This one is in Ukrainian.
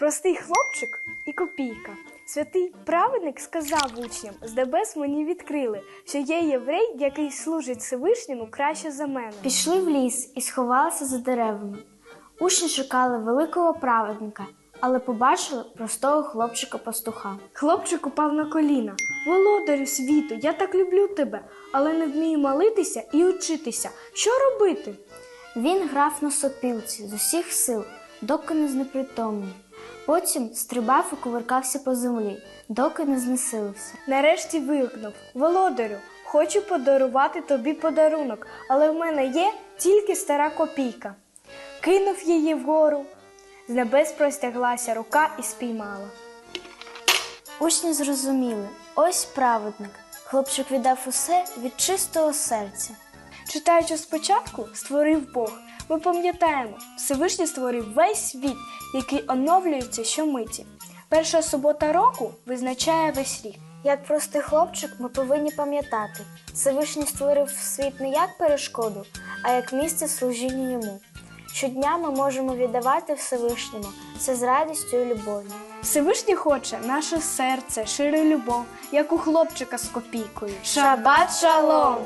Простий хлопчик і копійка. Святий праведник сказав учням: з небес мені відкрили, що є єврей, який служить Всевишньому краще за мене. Пішли в ліс і сховалися за деревами. Учні шукали великого праведника, але побачили простого хлопчика-пастуха. Хлопчик упав на коліна. Володарю світу, я так люблю тебе, але не вмію молитися і учитися. Що робити? Він грав на сопілці з усіх сил, доки не знепритомнів. Потім стрибав і кувиркався по землі, доки не знесилився. Нарешті вигукнув: Володарю, хочу подарувати тобі подарунок, але в мене є тільки стара копійка. Кинув її вгору. З небес простяглася рука і спіймала. Учні зрозуміли, ось праведник. Хлопчик віддав усе від чистого серця. Читаючи спочатку, створив Бог. Ми пам'ятаємо, Всевишній створив весь світ, який оновлюється щомиті. Перша субота року визначає весь рік. Як простий хлопчик, ми повинні пам'ятати, Всевишній створив світ не як перешкоду, а як місце служіння йому. Щодня ми можемо віддавати Всевишньому це з радістю і любов'ю. Всевишній хоче наше серце, шире любов, як у хлопчика з копійкою. Шабат шалом!